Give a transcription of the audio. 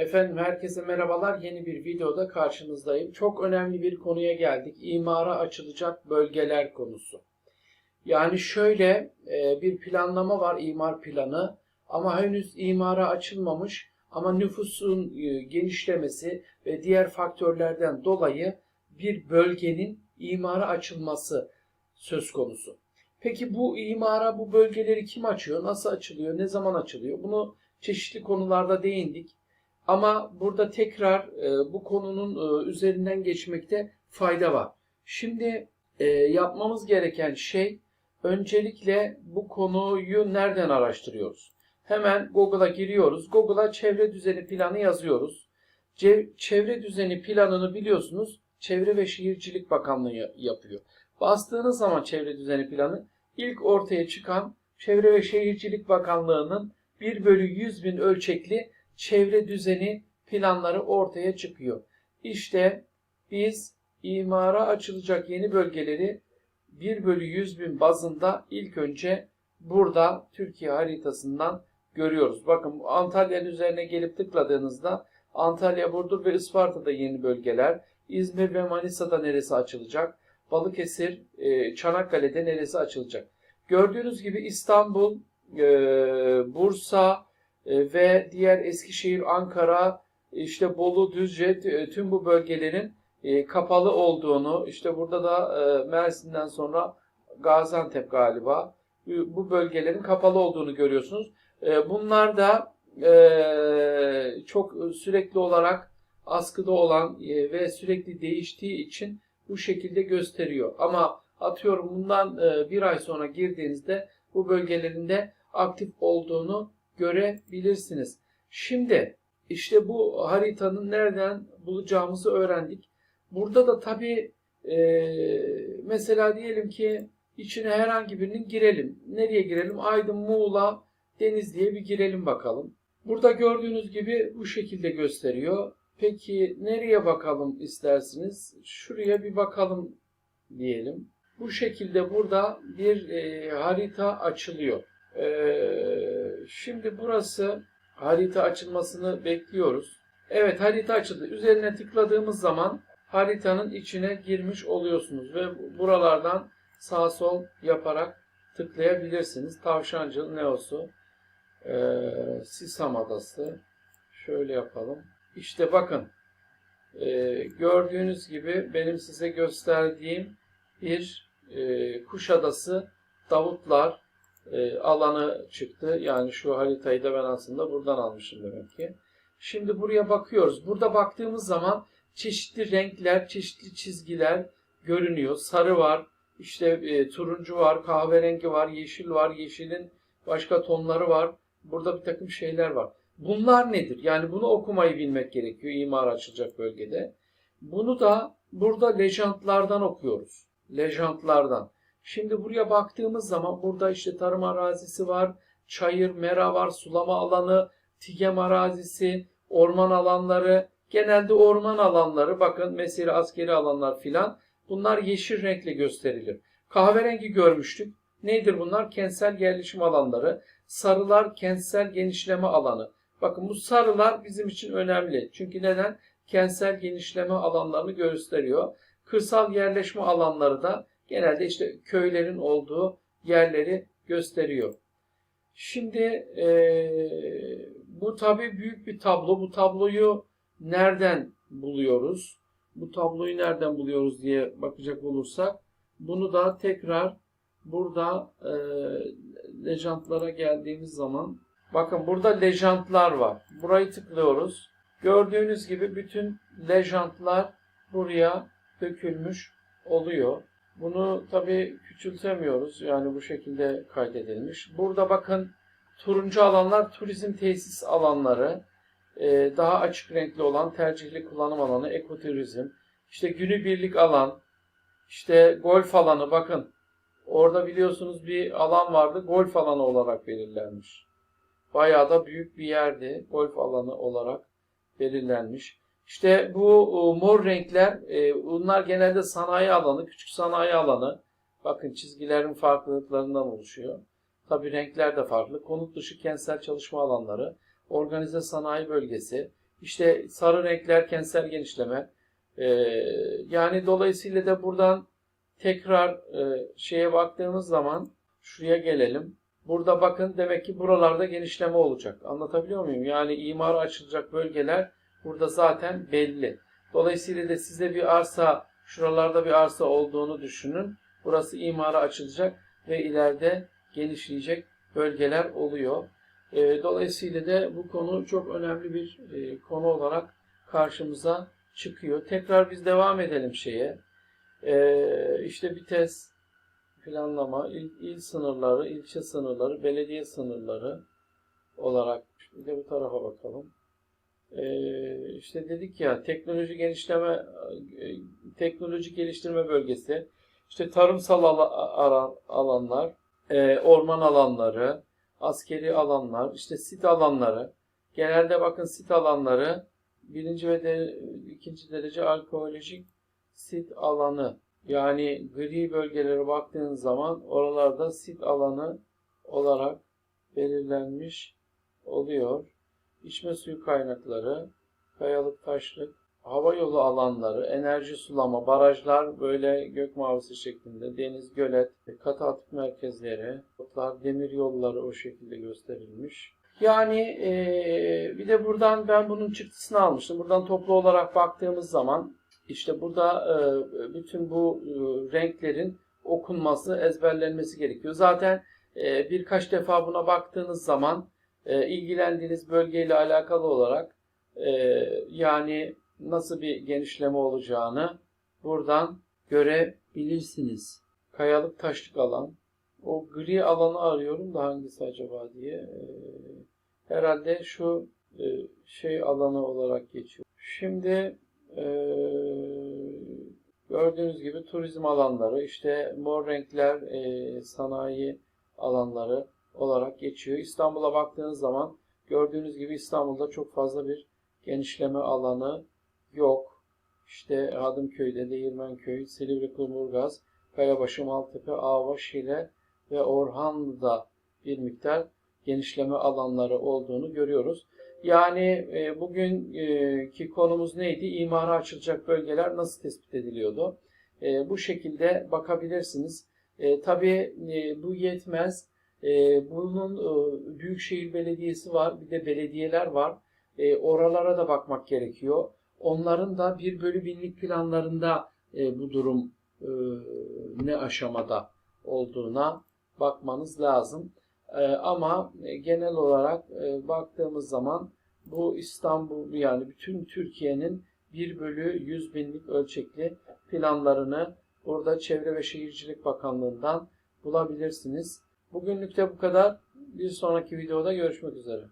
Efendim herkese merhabalar. Yeni bir videoda karşınızdayım. Çok önemli bir konuya geldik. İmara açılacak bölgeler konusu. Yani şöyle e, bir planlama var, imar planı ama henüz imara açılmamış ama nüfusun e, genişlemesi ve diğer faktörlerden dolayı bir bölgenin imara açılması söz konusu. Peki bu imara bu bölgeleri kim açıyor? Nasıl açılıyor? Ne zaman açılıyor? Bunu çeşitli konularda değindik. Ama burada tekrar e, bu konunun e, üzerinden geçmekte fayda var. Şimdi e, yapmamız gereken şey öncelikle bu konuyu nereden araştırıyoruz? Hemen Google'a giriyoruz. Google'a çevre düzeni planı yazıyoruz. Ce- çevre düzeni planını biliyorsunuz Çevre ve Şehircilik Bakanlığı ya- yapıyor. Bastığınız zaman çevre düzeni planı ilk ortaya çıkan Çevre ve Şehircilik Bakanlığı'nın 1 bölü 100 bin ölçekli çevre düzeni planları ortaya çıkıyor. İşte biz imara açılacak yeni bölgeleri 1 bölü 100 bin bazında ilk önce burada Türkiye haritasından görüyoruz. Bakın Antalya'nın üzerine gelip tıkladığınızda Antalya, Burdur ve Isparta'da yeni bölgeler, İzmir ve Manisa'da neresi açılacak, Balıkesir, e, Çanakkale'de neresi açılacak. Gördüğünüz gibi İstanbul, e, Bursa, e, ve diğer Eskişehir, Ankara, işte Bolu, Düzce e, tüm bu bölgelerin e, kapalı olduğunu, işte burada da Mersin'den sonra Gaziantep galiba bu bölgelerin kapalı olduğunu görüyorsunuz. Bunlar da çok sürekli olarak askıda olan ve sürekli değiştiği için bu şekilde gösteriyor. Ama atıyorum bundan bir ay sonra girdiğinizde bu bölgelerin de aktif olduğunu görebilirsiniz. Şimdi işte bu haritanın nereden bulacağımızı öğrendik. Burada da tabii e, mesela diyelim ki içine herhangi birinin girelim. Nereye girelim? Aydın, Muğla, Denizli'ye bir girelim bakalım. Burada gördüğünüz gibi bu şekilde gösteriyor. Peki nereye bakalım istersiniz? Şuraya bir bakalım diyelim. Bu şekilde burada bir e, harita açılıyor. Ee, şimdi burası harita açılmasını bekliyoruz. Evet harita açıldı. Üzerine tıkladığımız zaman haritanın içine girmiş oluyorsunuz ve buralardan sağ sol yaparak tıklayabilirsiniz. Tavşancıl Neosu, ee, Sisam Adası. Şöyle yapalım. İşte bakın ee, gördüğünüz gibi benim size gösterdiğim bir e, Kuşadası Davutlar e, alanı çıktı. Yani şu haritayı da ben aslında buradan almışım demek ki. Şimdi buraya bakıyoruz. Burada baktığımız zaman çeşitli renkler, çeşitli çizgiler görünüyor. Sarı var, işte e, turuncu var, kahverengi var, yeşil var, yeşilin başka tonları var. Burada bir takım şeyler var. Bunlar nedir? Yani bunu okumayı bilmek gerekiyor imar açılacak bölgede. Bunu da burada lejantlardan okuyoruz. Lejantlardan. Şimdi buraya baktığımız zaman burada işte tarım arazisi var, çayır, mera var, sulama alanı, tigem arazisi, orman alanları, genelde orman alanları bakın mesela askeri alanlar filan bunlar yeşil renkle gösterilir. Kahverengi görmüştük. Nedir bunlar? Kentsel yerleşim alanları. Sarılar kentsel genişleme alanı. Bakın bu sarılar bizim için önemli. Çünkü neden? Kentsel genişleme alanlarını gösteriyor. Kırsal yerleşme alanları da genelde işte köylerin olduğu yerleri gösteriyor. Şimdi e, bu tabi büyük bir tablo. Bu tabloyu nereden buluyoruz? Bu tabloyu nereden buluyoruz diye bakacak olursak bunu da tekrar burada e, lejantlara geldiğimiz zaman bakın burada lejantlar var. Burayı tıklıyoruz. Gördüğünüz gibi bütün lejantlar buraya dökülmüş oluyor. Bunu tabi küçültemiyoruz. Yani bu şekilde kaydedilmiş. Burada bakın turuncu alanlar turizm tesis alanları. Ee, daha açık renkli olan tercihli kullanım alanı ekoturizm. İşte günübirlik alan. işte golf alanı bakın. Orada biliyorsunuz bir alan vardı. Golf alanı olarak belirlenmiş. Bayağı da büyük bir yerdi. Golf alanı olarak belirlenmiş. İşte bu e, mor renkler e, bunlar genelde sanayi alanı, küçük sanayi alanı. Bakın çizgilerin farklılıklarından oluşuyor. Tabi renkler de farklı. Konut dışı kentsel çalışma alanları, organize sanayi bölgesi, İşte sarı renkler kentsel genişleme. Ee, yani dolayısıyla da buradan tekrar e, şeye baktığımız zaman şuraya gelelim. Burada bakın demek ki buralarda genişleme olacak. Anlatabiliyor muyum? Yani imara açılacak bölgeler burada zaten belli. Dolayısıyla da size bir arsa, şuralarda bir arsa olduğunu düşünün. Burası imara açılacak ve ileride genişleyecek bölgeler oluyor. E, dolayısıyla da bu konu çok önemli bir e, konu olarak karşımıza çıkıyor. Tekrar biz devam edelim şeye. E, işte vites, planlama, il, il sınırları, ilçe sınırları, belediye sınırları olarak bir de bu tarafa bakalım. Ee, işte dedik ya teknoloji genişleme e, teknoloji geliştirme bölgesi. İşte tarımsal ara- alanlar e, orman alanları askeri alanlar işte sit alanları. Genelde bakın sit alanları birinci ve de, ikinci derece arkeolojik sit alanı. Yani gri bölgelere baktığınız zaman oralarda sit alanı olarak belirlenmiş oluyor. İçme suyu kaynakları, kayalık taşlık, hava yolu alanları, enerji sulama, barajlar böyle gök mavisi şeklinde, deniz, gölet, katı atık merkezleri, otlar, demir yolları o şekilde gösterilmiş. Yani eee, bir de buradan ben bunun çıktısını almıştım. Buradan toplu olarak baktığımız zaman işte burada eee, bütün bu eee, renklerin okunması, ezberlenmesi gerekiyor. Zaten eee, birkaç defa buna baktığınız zaman e, ilgilendiğiniz bölgeyle alakalı olarak e, yani nasıl bir genişleme olacağını buradan görebilirsiniz. Kayalık taşlık alan. O gri alanı arıyorum da hangisi acaba diye. E, herhalde şu e, şey alanı olarak geçiyor. Şimdi e, gördüğünüz gibi turizm alanları, işte mor renkler e, sanayi alanları olarak geçiyor. İstanbul'a baktığınız zaman gördüğünüz gibi İstanbul'da çok fazla bir genişleme alanı yok. İşte Hadımköy'de, Değirmenköy, Silivri, Kumburgaz, Kayabaşı, Maltepe, Ava, Şile ve Orhanlı'da bir miktar genişleme alanları olduğunu görüyoruz. Yani e, bugünkü konumuz neydi? İmara açılacak bölgeler nasıl tespit ediliyordu? E, bu şekilde bakabilirsiniz. E, tabii e, bu yetmez. E, bunun e, Büyükşehir Belediyesi var, bir de belediyeler var. E, oralara da bakmak gerekiyor. Onların da bir bölü binlik planlarında e, bu durum e, ne aşamada olduğuna bakmanız lazım. E, ama genel olarak e, baktığımız zaman bu İstanbul yani bütün Türkiye'nin 1 bölü 100 binlik ölçekli planlarını burada Çevre ve Şehircilik Bakanlığı'ndan bulabilirsiniz. Bugünlük de bu kadar. Bir sonraki videoda görüşmek üzere.